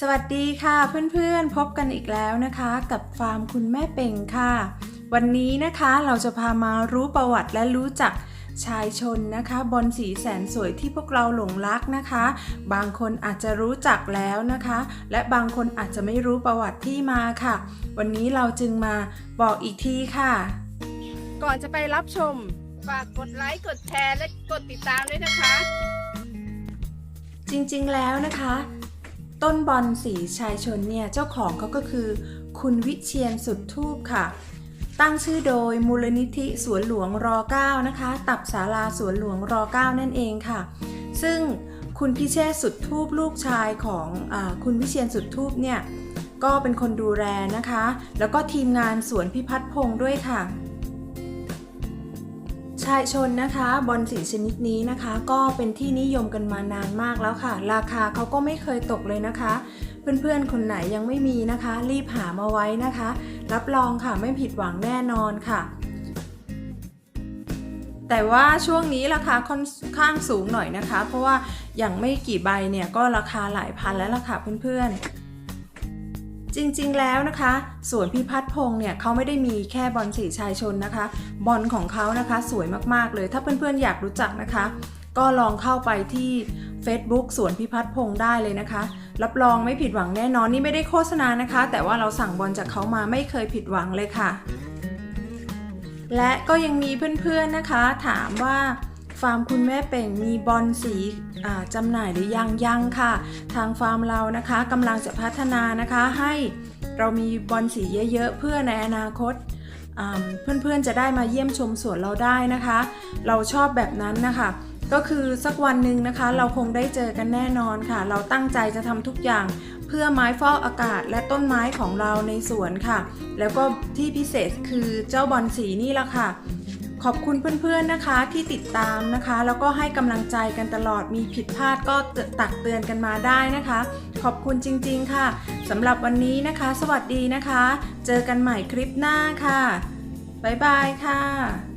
สวัสดีค่ะเพื่อนๆพบกันอีกแล้วนะคะกับฟาร์มคุณแม่เป่งค่ะ วันนี้นะคะเราจะพามารู้ประวัติและรู้จักชายชนนะคะบอลสีแสนสวยที่พวกเราหลงรักนะคะ บางคนอาจจะรู้จักแล้วนะคะ และบางคนอาจจะไม่รู้ประวัติที่มาค่ะ วันนี้เราจึงมาบอกอีกทีค่ะ ก่อนจะไปรับชม ฝากกดไลค์กดแชร์และกดติดตามด้วยนะคะ จริงๆแล้วนะคะ ต้นบอลสีชายชนเนี่ยเจ้าของเขาก็คือ คุณวิเชียนสุดทูบค่ะ ตั้งชื่อโดยมูลนิธิสวนหลวงร9นะคะ ตับศาลาสวนหลวงร9นั่นเองค่ะ ซึ่งคุณพิเชษสุดทูบลูกชายของอคุณวิเชียนสุดทูบเนี่ยก็เป็นคนดูแลนะคะ แล้วก็ทีมงานสวนพิพัฒน์พงษ์ด้วยค่ะ ชายชนนะคะบอลสีชนิดนี้นะคะ ก็เป็นที่นิยมกันมานานมากแล้วค่ะ ราคาเขาก็ไม่เคยตกเลยนะคะ เพื่อนๆคนไหนยังไม่มีนะคะ รีบหามาไว้นะคะ รับรองค่ะไม่ผิดหวังแน่นอนค่ะ แต่ว่าช่วงนี้ราคาค่อนข้างสูงหน่อยนะคะ เพราะว่าอย่างไม่กี่ใบเนี่ยก็ราคาหลายพันแล้วล่ะค่ะเพื่อนๆ จริงๆแล้วนะคะสวนพิพัฒน์พงษ์เนี่ยเขาไม่ได้มีแค่บอลสีชายชนนะคะ บอลของเขานะคะสวยมากๆเลย ถ้าเพื่อนๆอยากรู้จักนะคะ ก็ลองเข้าไปที่ Facebook สวนพิพัฒน์พงษ์ได้เลยนะคะ รับรองไม่ผิดหวังแน่นอนนี่ไม่ได้โฆษณานะคะ แต่ว่าเราสั่งบอลจากเขามาไม่เคยผิดหวังเลยค่ะ และก็ยังมีเพื่อนๆนะคะ ถามว่า ฟาร์มคุณแม่เป่งมีบอลสีจำหน่ายหรือยังยังค่ะ ทางฟาร์มเรานะคะกำลังจะพัฒนานะคะให้เรามีบอลสีเยอะๆ เพื่อในอนาคตเพื่อนๆจะได้มาเยี่ยมชมสวนเราได้นะคะ เราชอบแบบนั้นนะคะก็คือสักวันหนึ่งนะคะ เราคงได้เจอกันแน่นอนค่ะ เราตั้งใจจะทำทุกอย่างเพื่อไม้ฟอกอากาศและต้นไม้ของเราในสวนค่ะ แล้วก็ที่พิเศษคือเจ้าบอลสีนี่ละค่ะ ขอบคุณเพื่อนๆนะคะที่ติดตามนะคะ แล้วก็ให้กำลังใจกันตลอดมีผิดพลาดก็ตักเตือนกันมาได้นะคะ ขอบคุณจริงๆค่ะสำหรับวันนี้นะคะ สวัสดีนะคะ เจอกันใหม่คลิปหน้าค่ะบ๊ายบายค่ะ